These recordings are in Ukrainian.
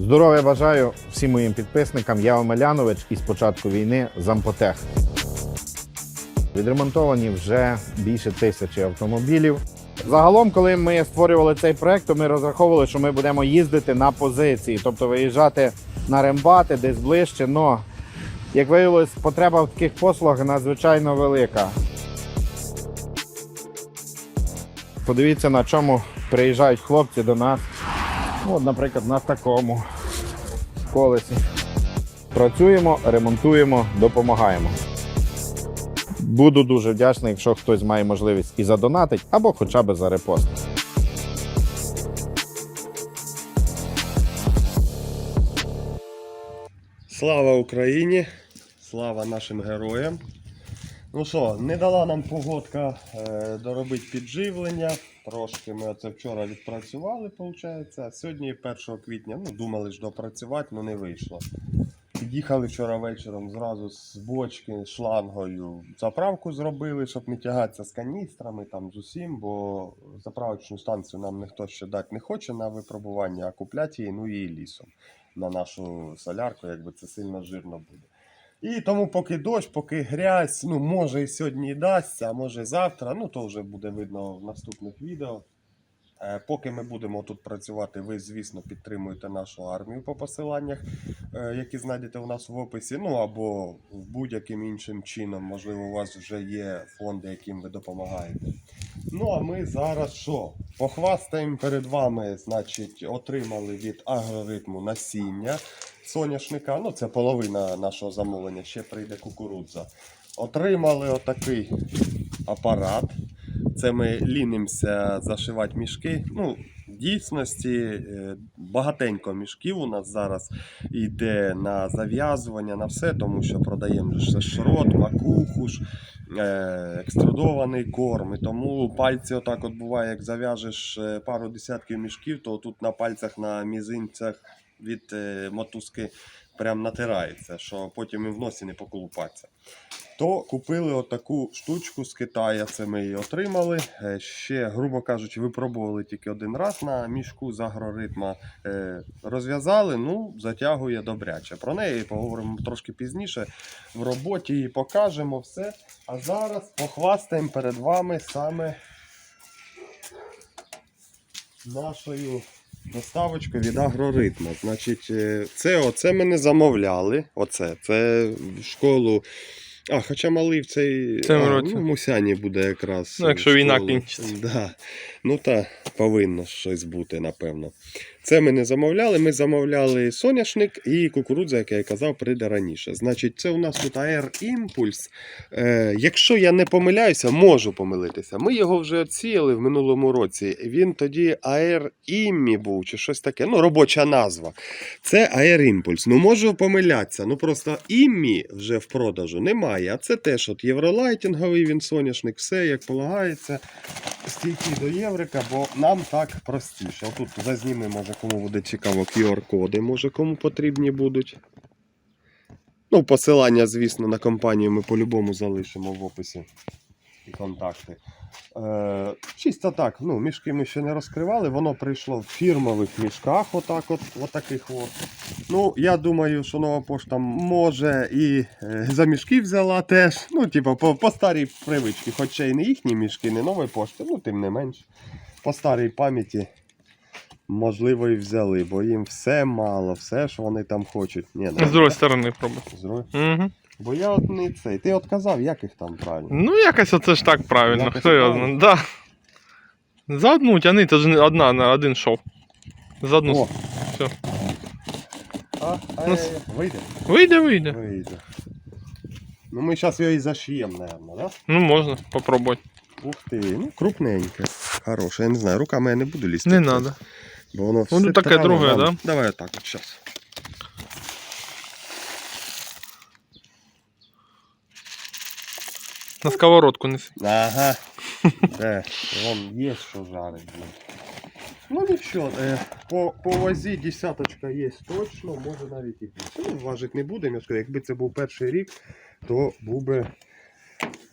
Здоров'я бажаю всім моїм підписникам. Я Омелянович із початку війни Зампотех. Відремонтовані вже більше тисячі автомобілів. Загалом, коли ми створювали цей проект, то ми розраховували, що ми будемо їздити на позиції, тобто виїжджати на рембати десь ближче. Но, як виявилось, потреба в таких послугах надзвичайно велика. Подивіться, на чому приїжджають хлопці до нас. От, наприклад, на такому колесі. Працюємо, ремонтуємо, допомагаємо. Буду дуже вдячний, якщо хтось має можливість і задонатить, або хоча б за репост. Слава Україні! Слава нашим героям! Ну що, не дала нам погодка е, доробити підживлення. Трошки ми це вчора відпрацювали, виходить. А сьогодні 1 квітня, ну, думали ж допрацювати, але не вийшло. Під'їхали вчора вечором зразу з бочки, шлангою. Заправку зробили, щоб не тягатися з каністрами, там з усім, бо заправочну станцію нам ніхто ще дати не хоче на випробування, а купляти її, ну і лісом на нашу солярку, якби це сильно жирно буде. І тому поки дощ, поки грязь, ну може і сьогодні і дасться, а може і завтра, ну то вже буде видно в наступних відео. Е, Поки ми будемо тут працювати, ви, звісно, підтримуєте нашу армію по посиланнях, е, які знайдете у нас в описі. Ну або будь-яким іншим чином, можливо, у вас вже є фонди, яким ви допомагаєте. Ну а ми зараз що? Похвастаємо перед вами, значить, отримали від агроритму насіння соняшника. Ну, це половина нашого замовлення, ще прийде кукурудза. Отримали отакий апарат. Це ми лінимося зашивати мішки. Ну, дійсності е, багатенько мішків у нас зараз йде на зав'язування, на все, тому що продаємо шрот, макуху е, екструдований корм. І тому пальці отак от буває, як зав'яжеш е, пару десятків мішків, то тут на пальцях, на мізинцях від мотузки прям натирається, що потім і в носі не поколупаться. То купили отаку штучку з Китаю, це ми її отримали. Е, Ще, грубо кажучи, випробували тільки один раз на мішку з агроритма. Е, Розв'язали, ну, затягує добряче. Про неї поговоримо трошки пізніше. В роботі її покажемо все. А зараз похвастаємо перед вами саме нашою доставочкою від агроритму. Значить, е, це оце ми не замовляли. Оце, це в школу. А, хоча малий в цей Цьому а, ну, Мусяні буде якраз. Ну, якщо війна кінчиться. Да. Ну та повинно щось бути, напевно. Це ми не замовляли. Ми замовляли соняшник і кукурудза, як я казав, прийде раніше. Значить, це у нас тут Impulse. Е, якщо я не помиляюся, можу помилитися. Ми його вже отсіяли в минулому році. Він тоді Immi був чи щось таке. Ну, робоча назва. Це Impulse. Ну, можу помилятися. Ну просто Immi вже в продажу немає. А це теж от євролайтинговий він соняшник, все як полагається. Стійкий до єврика, бо нам так простіше. Отут зазніми, може, кому буде цікаво, QR-коди, може, кому потрібні будуть. Ну, посилання, звісно, на компанію ми по-любому залишимо в описі і контакти. Е, чисто так, ну, мішки ми ще не розкривали, воно прийшло в фірмових мішках, отак от, отаких от. Ну, я думаю, що нова пошта може і е, за мішки взяла теж. Ну, типу, по, по старій привичці, хоча і не їхні мішки, не нової пошти, ну, тим не менш. По старій пам'яті, можливо, і взяли, бо їм все мало, все, що вони там хочуть. Ні, З другої сторони пробуй. З другої. Угу. Бо я от не цей. Ти от казав, як їх там правильно? Ну, якось оце ж так правильно. Якось Хто його знає. Да. За одну тяни, це ж не одна на один шов. За одну. О. Все. А, а, Ну, е, вийде? Вийде, вийде. Вийде. Ну ми зараз його і зашиємо, мабуть, да? Ну, можна попробувати. Ух ти, ну крупненьке. Хороше, я не знаю, руками я не буду лізти. Не треба. Бо воно все таке друге, да? Давай отак от зараз. На сковородку неси. Ага. Де? Вон є що жарить. блін. Ну нічого, е, по, по вазі десяточка є точно, може навіть і більше. Ну, важить не будемо, я ж кажу, якби це був перший рік, то був би.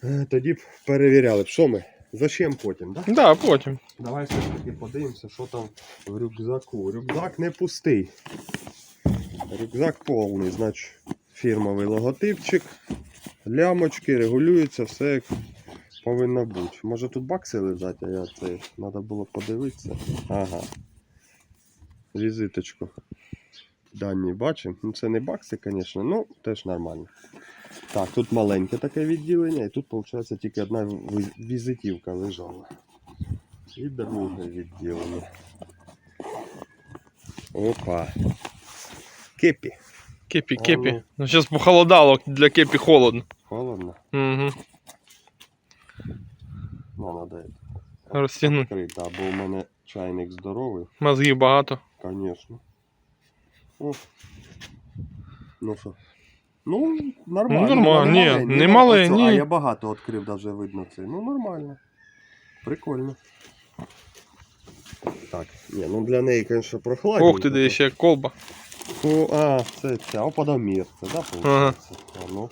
е, Тоді б перевіряли б, що ми. Зачем потім, так? Да? Да, потім. Давай все ж таки подивимося, що там в рюкзаку. Рюкзак не пустий. Рюкзак повний, значить фірмовий логотипчик, лямочки, регулюється, все як повинно бути. Може тут бакси лежать, а я це треба було подивитися. Ага. Візиточку. Дані бачимо. Ну це не бакси, звісно, ну теж нормально. Так, тут маленьке таке відділення, і тут, виходить, тільки одна візитівка лежала. І друге відділення. Опа. Кепі. Кепі, кепі. ну. Ну зараз похолодало, для кепі холодно. Холодно. Угу. Ну, надо Розтягнути. відкрити, да, бо у мене чайник здоровий, Мозгів багато. звісно. О. Ну що? Ну, нормально. Ну, нормально, ні, не ну, малий, ні. А я багато відкрив, навіть видно це. Ну, нормально. Прикольно. Так, ні, ну для неї, звісно, прохладненько. Ох ти, де ще колба. О, а, це ця, опадомір, це, да, Ага. А, ну.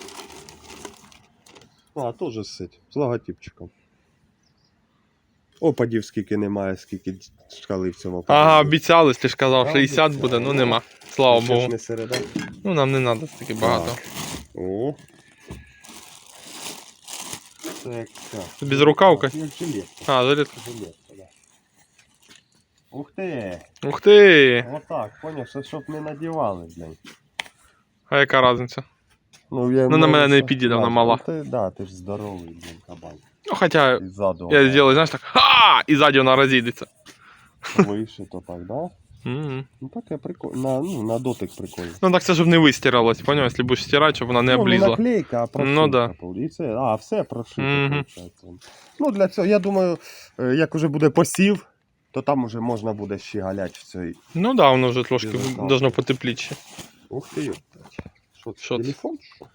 А, теж сить, з логотипчиком. Опадів скільки немає, скільки шкали в цьому опаді. Ага, обіцяли, ти ж казав, 60 обіцяли. буде, ну нема. Слава ж Богу. не середа. Ну нам не треба стільки багато. Так. О. Це як ця. Безрукавка? Як жилетка. А, жилетка. Жилетка, да. Ух ти! Ух ти! Отак, поняв, що щоб не надівали, блядь. А яка різниця? Ну, я Ну, на мене не підійде, вона мала. ну, Ти, да, ти ж здоровий, блін, кабан. Ну хоча І ззаду. я зроблю, знаєш так, ха! І ззаді вона розійдеться. То так, да? Мгм. Ну таке прикольно. На, ну, на дотик прикольно. Ну так це щоб не вистиралось, поняв, якщо будеш стирати, щоб вона не Ну, не облізла. наклейка, а прошивка. Ну, да. І це, а, все прошито, Мгм. виходить. Ну, для цього, я думаю, е, як уже буде посів, то там уже можна буде ще галять в цій. Ну да, воно вже трошки должно потепліти. Ух ти, ёптать. Що це, Що це? телефон? Що?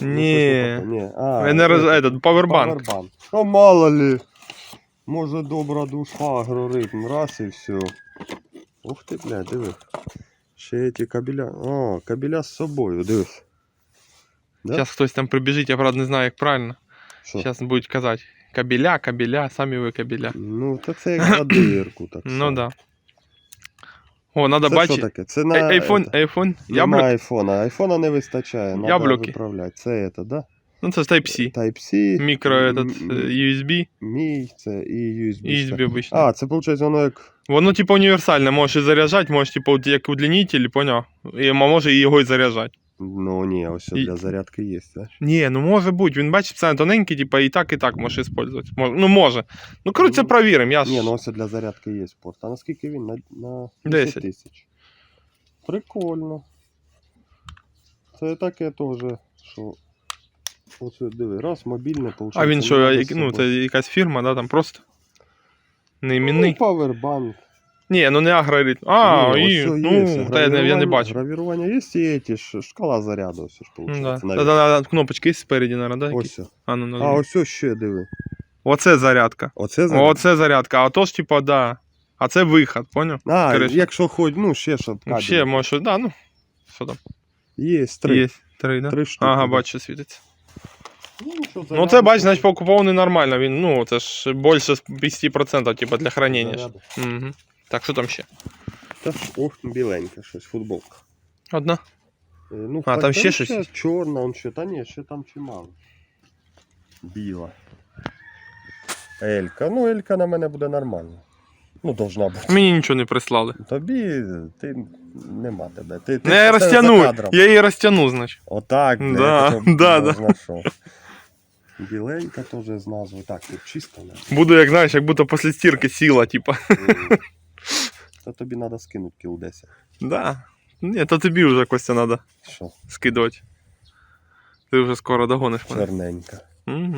Ну, Ні. щось отаке. Ні. А, Енерз... це- Этот, павербанк. Павербанк. Ну мало ли. Може добра душа, агроритм, раз і все. Ух ти, бля, диви. Ще ті кабеля. О, кабеля з собою, дивись. Да? Зараз хтось там прибіжить, я правда не знаю, як правильно. Що? Зараз будуть казати. Кабеля, кабеля, самі ви кабеля. Ну, то це як на дирку, так. Ну само. да. О, надо Це що бачити. таке? Це на Айфон, это, айфон, яблук? на айфона. Айфона не вистачає. Надо Яблуки. виправляти. Це це, да? Ну це ж Type-C. Type-C. Мікро этот, е, USB Мій, це і USB. USB обично. А, це виходить воно як. Воно типу універсальне, можеш і заряджати, можеш типу як удлінитель, поняв? І може і його і заряджати. Ну ні, ось І- для зарядки є, знаєш. Ні, ну може бути. Він бачиш, це тоненький, типу, і так, і так можеш використовувати. Мож- Ну може. Ну коротше, Ну, провіримо. Я ж... Ні, ну ось для зарядки є порт. А наскільки він? На, на 10. 10 тисяч. Прикольно. Це таке теж, що. Оце диви, раз, мобільне. А він що, як- ну це якась фірма, да, там просто. Не іменний. Ну, Powerbank. Ні, ну не агроритм. А, Ні, і, ну, та я, не- я не бачу. Гравірування є і ті ж шкала заряду, ось ж виходить. да. навіть. Та-да-да, кнопочки є спереді, наверное, да? якісь? Ось. А, ну, ну, А ось ще диви. Оце зарядка. Оце заряд. Оце зарядка, а то ж, типа, да. А це виход, поняв? А, коротше. якщо хоч, ну ще кабель. Ще, може, да, ну. Що там? Є, три. Є. Три, да? Три штуки, Ага, бачу, світиться. Ну, що, Ну, це, бач, значить, покупований нормально. Він, ну, це ж більше 50%, типа, для хранення. ж. Угу. Так, що там ще? Та ж, ох, біленька щось, футболка. Одна. Е, Ну, А, там ще ну, щось? Чорна, он ще, та ні, ще там чимало. Біла. Елька. Ну, Елька на мене буде нормально. Ну, должна бути. Мені нічого не прислали. Тобі ти нема тебе. Ти, ти Не, я це за розтягну. кадром. Я її розтягну, значить. Отак, бля, Да, да, да. знайшов. Біленька теж з назвою. Так, тут чисто. не? Буду, як знаєш, як будто після стірки сіла, типа. М. Та тобі треба скинути кіл 10. Да. Ні, то тобі вже Костя треба Що? скидувати. Ти вже скоро догониш мене. Чорненька. Угу.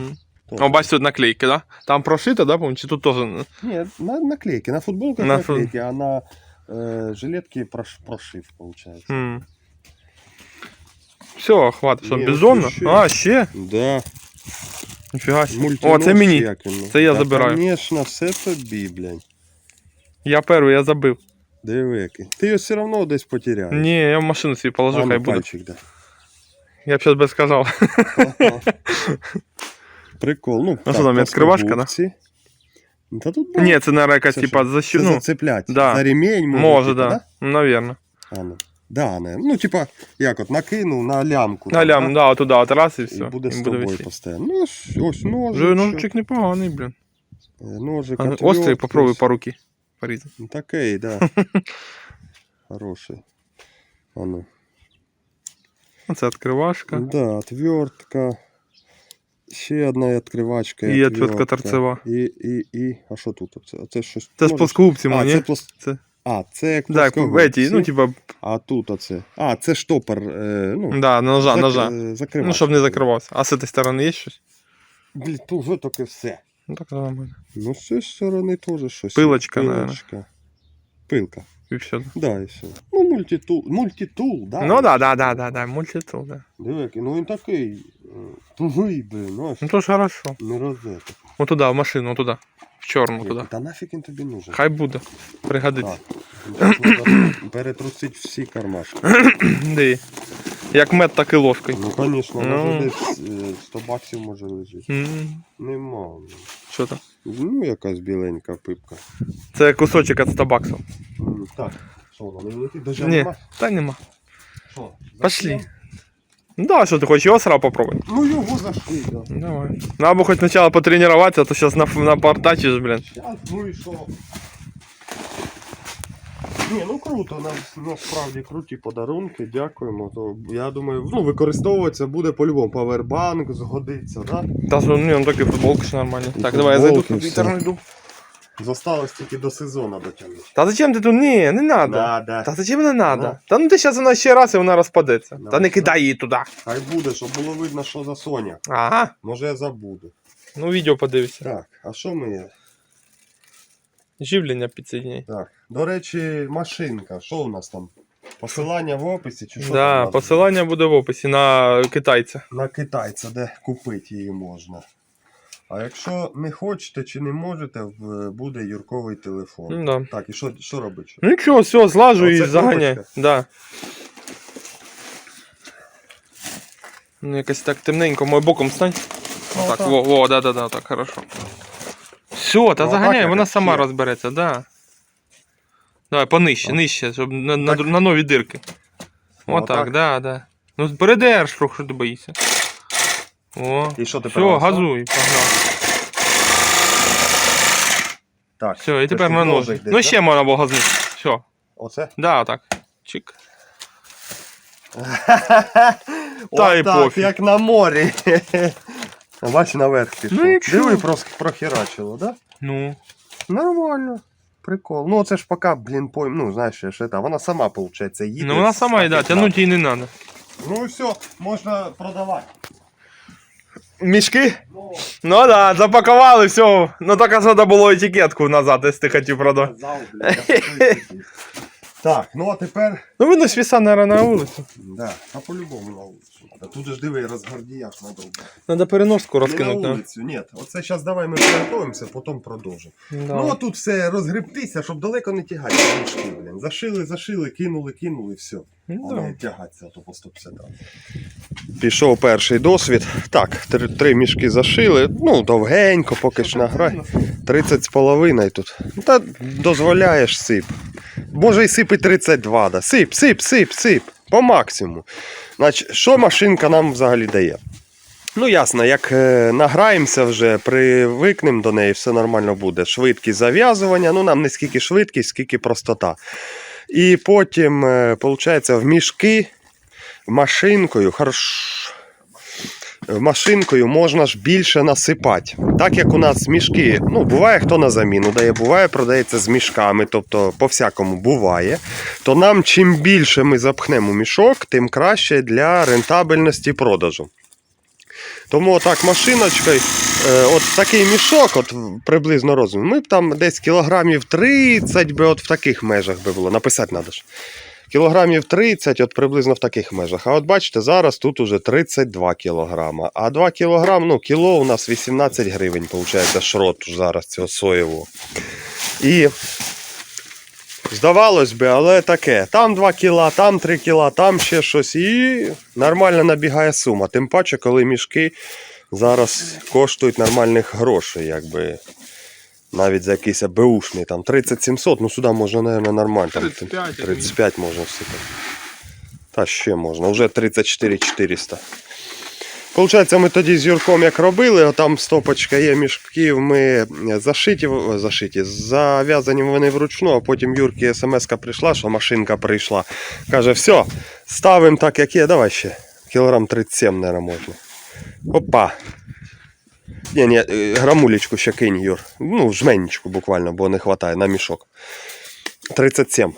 О, бачиш, тут наклейки, да? Там прошито, да, по-моєму, чи тут теж. Ні, на наклейки. На футболках На фу- наклейки, а на е, жилетки прош, прошив, виходить. Все, хватить. Що, Ні, бездомно? ще. А, ще? Да. Ніфіга себе. О, це мені. Це я забираю. Звісно, все тобі, блядь. Я перший, я забив. Диви, який. Ти його все одно десь потеряєш. Ні, я в машину собі положу, а, ну, хай буде. пальчик, да. Я б зараз би сказав. Прикол. Ну, А що там, відкривашка, да? да? Та тут Ні, це, наверное, якась, Це типа, що? Це защитну. зацеплять. да. За ремень може, Може, типа, да. Наверно. А, ну. Да, не. Ну, типа, як от накинув на лямку. На там, лям, да? да, туди, от раз і все. І буде з і буде тобою висіти. постійно. Ну, ось, ось ножик. Вже ножичок непоганий, блін. Ножик А, ну, отвертка. Острий, попробуй по руки Порізати. Ну, Такий, да. Хороший. А ну. Оце відкривашка. Да, отвертка. Ще одна відкривачка. І отвертка торцева. І, і, і. А що тут? Оце, оце щось. Це ж плоскогубці, А, мені. це плос... Це... а, це як Так, еті, ну, типа, А тут оце. А, це штопор. Е, ну, да, ножа, зак- ножа. е, закривач. Ну, щоб не закривався. А з цієї сторони є щось? Блін, тут вже таке все. Ну, так нормально. Ну, з цієї сторони теж щось. Пилочка. Пилочка. Пилка. І все. Да, і все. Ну, мультитул. Мультитул, да. Ну, да, да, да, да, да, мультитул, да. Диви, ну він такий е, тугий, блин, ну, Ну, то ж хорошо. не розета. Вот туда, в машину, вот туда. В чорну туди. Та нафіг він тобі нужен? Хай буде. Пригодиться. Так, перетрусить всі кармашки. Диви. Як мед, так і ложкою. Ну, звісно, Ну. може десь е, 100 баксів може лежати. М, Нема. Що там? Ну, якась біленька пипка. Це кусочок від 100 баксів. М, Так, що воно не летить? Даже Ні, нема? та нема. Що? Пошли. Ну да, що ти хочеш його сразу попробувати? Ну його зашли, да. Давай. Надо бы хоть сначала потренироваться, а то сейчас на, напортачишь, блин. Сейчас, ну і що? Ні, ну круто, нам насправді круті подарунки, дякуємо. То, я думаю, ну, використовуватися буде по-любому. Павербанк згодиться, да? Да, ну, ну так и футболка ж нормально. И Так, давай, я зайду, футболки, компьютер всё. найду. Зосталось тільки до сезону дотягнути. Та зачем ти тут? Ні, не надо. Да, да. Та зачем не надо? Да. Та ну ти зараз вона ще раз і вона розпадеться. Да. Та не кидай її туди. Хай буде, щоб було видно, що за Соня. Ага. Може я забуду. Ну відео подивися. Так, а що ми є? Живлення підсоединяй. Так. До речі, машинка. Що у нас там? Посилання в описі чи що? Да, посилання буде в описі на китайця. на китайця, де купити її можна. А якщо не хочете чи не можете, буде юрковий телефон. Ну, да. Так, і що, що робити? Ну нічого, все, злажу і кнопочка? Да. Ну, якось так темненько, мой боком стань. Отак, так. во, во, да, да, да, так, хорошо. Все, та Ну, заганяй, вона сама розбереться, да. Давай, понижче, Так. нижче, щоб на, на, на нові дирки. Отак, да, да. Ну, передерж, трохи, що ти боїшся. О, І що все, тепер? настав? газуй, погнав. Так. Все, і тепер на ножик. Ну, ще можна було газнути. Все, Оце? да, отак. Чик. Та й Отак, пофіг. як на морі. Бач, наверх пішов. Ну, нічого. Диви, прос- прохерачило, да? Ну. Нормально. Прикол. Ну, це ж поки, блін, пойм, ну, знаєш, ще та, вона сама, виходить, їде. Ну вона сама так, йде, як тягнути її не треба. Ну і все, можна продавати. Мішки? Ну так, да, запакували, все. Ну тільки треба було етикетку назад, якщо ти хотів продати. Блін, я. Так, ну а тепер. Ну видно, віса, мабуть, на вулицю. Да, а по-любому на вулицю. Та тут же ж диви, розгардіяш надовго. Треба переноску Не на розкинути. вулицю, ні. Оце зараз давай ми приготуємося, потім продовжимо. Да. Ну а тут все розгребтися, щоб далеко не тягати. Зашили, зашили, кинули, кинули, все. Ну, тягатися, то по 150. Пішов перший досвід. Так, три, три мішки зашили. Ну, довгенько, поки ж награй. 30 з половиною тут. Та дозволяєш сип. Може і сип і 32, да. Сип, сип, сип, сип. По максимуму. Значить, що машинка нам взагалі дає? Ну, ясно, як е, награємося вже, привикнемо до неї, все нормально буде. Швидкість зав'язування, ну нам не скільки швидкість, скільки простота. І потім, виходить, в мішки машинкою, хорош, машинкою можна ж більше насипати. Так як у нас мішки, ну, буває, хто на заміну дає, буває, продається з мішками, тобто по-всякому буває, то нам чим більше ми запхнемо мішок, тим краще для рентабельності продажу. Тому отак машиночкою, е, от такий мішок, от приблизно розмір, ми б там десь кілограмів 30 би от в таких межах би було. Написати треба ж. Кілограмів 30, от приблизно в таких межах. А от бачите, зараз тут уже 32 кілограма. А 2 кілограм, ну, кіло у нас 18 гривень, виходить, шрот зараз цього соєвого. І здавалось би, але таке. Там 2 кіла, там 3 кіла, там ще щось. І нормально набігає сума. Тим паче, коли мішки зараз коштують нормальних грошей, якби. Навіть за якийсь беушний, там 30 700, ну сюди можна, мабуть, нормально. Там, 35, я 35 можна всипати. Та ще можна, вже 34 400. Получається, ми тоді з Юрком як робили, там стопочка є мішків, ми зашиті, зашиті, зав'язані вони вручну, а потім Юрки смс прийшла, що машинка прийшла. Каже, все, ставимо так, як є, давай ще. Кілограм 37, наверное, можна. Опа. Ні, ні, е, грамулечку ще кинь, Юр. Ну, жменечку буквально, бо не вистачає на мішок. 37.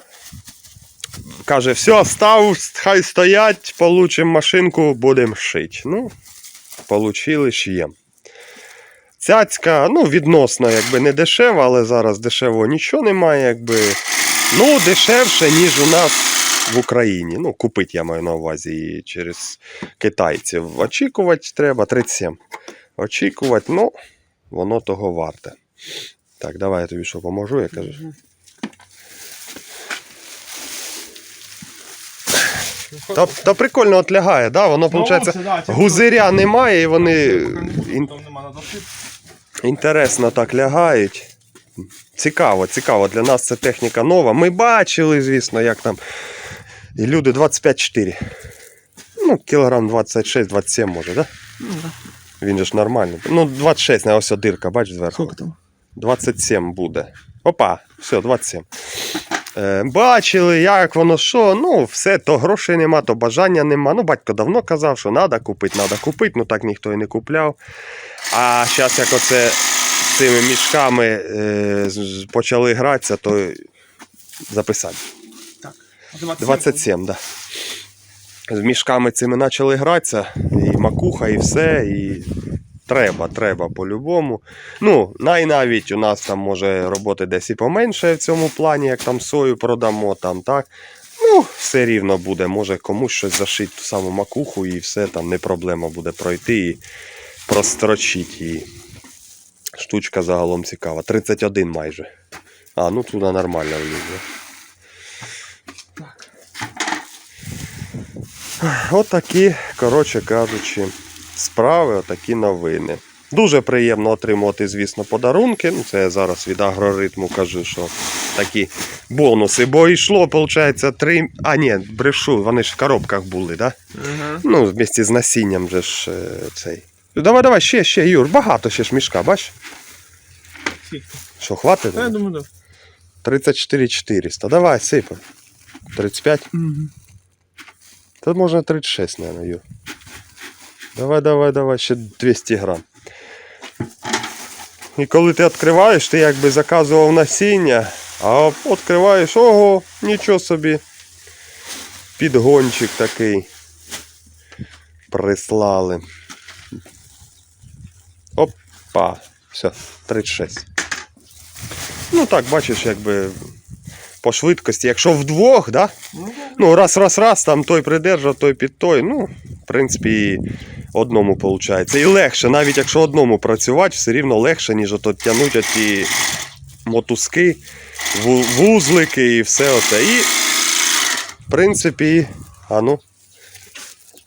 Каже, все, став, хай стоять, получимо машинку, будемо шити. Ну, получили, шиєм. Цяцька, ну, відносно, якби не дешева, але зараз дешевого нічого немає, якби. Ну, дешевше, ніж у нас в Україні. Ну, купити я маю на увазі через китайців. Очікувати треба 37. Очікувати, ну, воно того варте. Так, давай я тобі що поможу, я кажу. Та, та прикольно от лягає, да? воно, виходить, гузиря немає і вони ін- інтересно так лягають. Цікаво, цікаво. Для нас це техніка нова. Ми бачили, звісно, як там. І люди 25-4. Ну, кілограм 26-27 може, да? Ну, да. Він же ж нормальний. Ну, 26, на ось о дирка, бач зверху. Сколько там? 27 буде. Опа, все, 27. Е, бачили, як воно що. Ну, все, то грошей нема, то бажання нема. Ну, батько давно казав, що треба купити, треба купити, ну так ніхто і не купляв. А зараз, як оце з цими мішками е, почали гратися, то записати. 27, так. Да. З мішками цими почали гратися, і макуха, і все, і треба, треба по-любому. Ну, най навіть у нас там може роботи десь і поменше в цьому плані, як там сою продамо, там так. Ну, все рівно буде, може комусь щось зашити ту саму макуху і все там не проблема буде пройти і прострочити її. Штучка загалом цікава. 31 майже. А, ну туди нормально влізне. Отакі, коротше кажучи, справи, отакі новини. Дуже приємно отримувати, звісно, подарунки. Ну, це я зараз від агроритму кажу, що такі бонуси. Бо йшло, виходить, три. А, ні, брешу, вони ж в коробках були, так? Да? Угу. Ну, вместе з насінням же ж е, цей. Давай, давай, ще, ще, Юр, багато ще ж мішка, бач? Що, хватить? Я думаю, да. 34 400. Давай, сипай. 35. Угу. Тут можна 36, наверное, Юр. Давай, давай, давай, ще 200 грам. І коли ти відкриваєш, ти якби заказував насіння, а відкриваєш, ого, нічого собі. Підгончик такий. Прислали. Опа. Все, 36. Ну так, бачиш, якби по швидкості. Якщо вдвох, да? Ну, раз, раз, раз, там той придержав, той під той. Ну, в принципі, і одному виходить. І легше, навіть якщо одному працювати, все рівно легше, ніж ото тягнуть ті мотузки, вузлики і все оце. І, в принципі, а ну,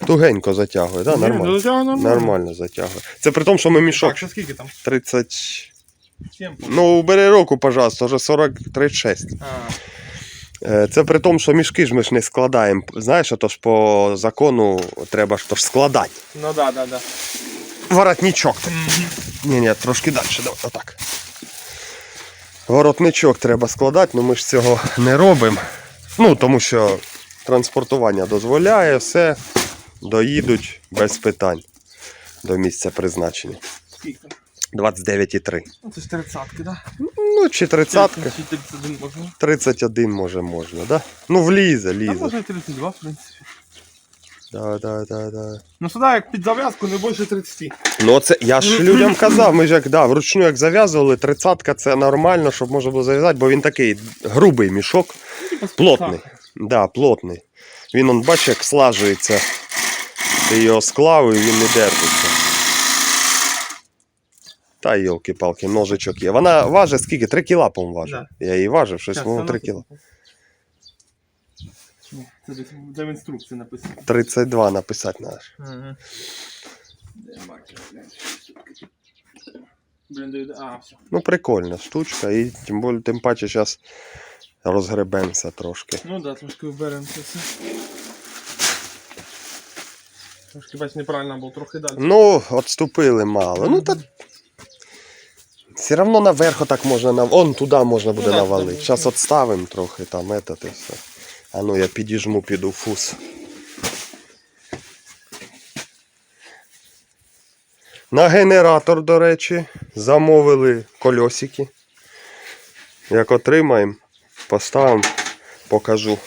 тугенько затягує, да? нормально. нормально. Нормально затягує. Це при тому, що ми мішок Так, що скільки там? 30. Ну, убери руку, пожалуйста, вже 40 36. Е, Це при тому, що мішки ж ми ж не складаємо. Знаєш, то ж по закону треба ж то ж складати. ну да, да, да. Воротничок. Ні, ні, трошки далі. Давай, отак. Воротничок треба складати, але ми ж цього не робимо. Ну, тому що транспортування дозволяє, все, доїдуть без питань до місця призначення. Скільки? 29,3. Ну, це ж тридцятки, да? Ну, чи 30, Чи 31 можна? 31 може можна, да? Ну, влізе, Та лізе. можна і 32, в принципі. Да, да, да, да. Ну сюди як під зав'язку не більше 30. Ну, це я ж людям казав, ми ж як да, вручну як зав'язували, тридцятка це нормально, щоб можна було зав'язати, бо він такий грубий мішок, плотний. Да, плотний. Він он бачиш, як слажується. Ти його склав і він не держиться. Та йолки-палки, ножичок є. Вона важить скільки? 3 кіла, по-моєму, важить. Я її важив, щось, по-моєму, 3 кіла. Це десь де в інструкції написано. 32 написати треба. Ага. Блін, де- а, все. Ну, прикольна штучка, і тим, більше, тим паче зараз розгребемося трошки. Ну да, трошки вберемо це все. Трошки бач неправильно був, трохи далі. Ну, отступили мало. Ну, та... Все одно наверху так можна нав... Он туди можна буде Ну, навалити. Зараз відставимо трохи там этот і все. А ну я підіжму під уфус. На генератор, до речі, замовили кольосики. Як отримаємо, поставимо, покажу.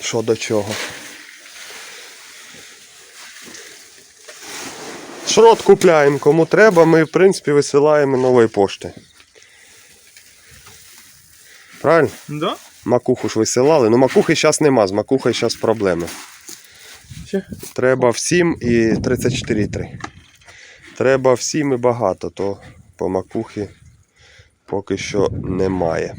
Що до чого. Шрот купляємо, кому треба, ми, в принципі, висилаємо нової пошти. Правильно? Да? Макуху ж висилали. Ну макухи зараз нема, з макухою зараз проблеми. Ще? Треба всім і 34,3. Треба всім і багато, то по макухи поки що немає.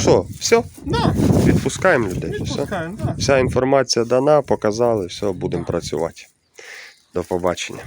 Що, все? Да. Відпускаємо людей. Все. Да. Вся інформація дана, показали, все, будемо працювати. До побачення.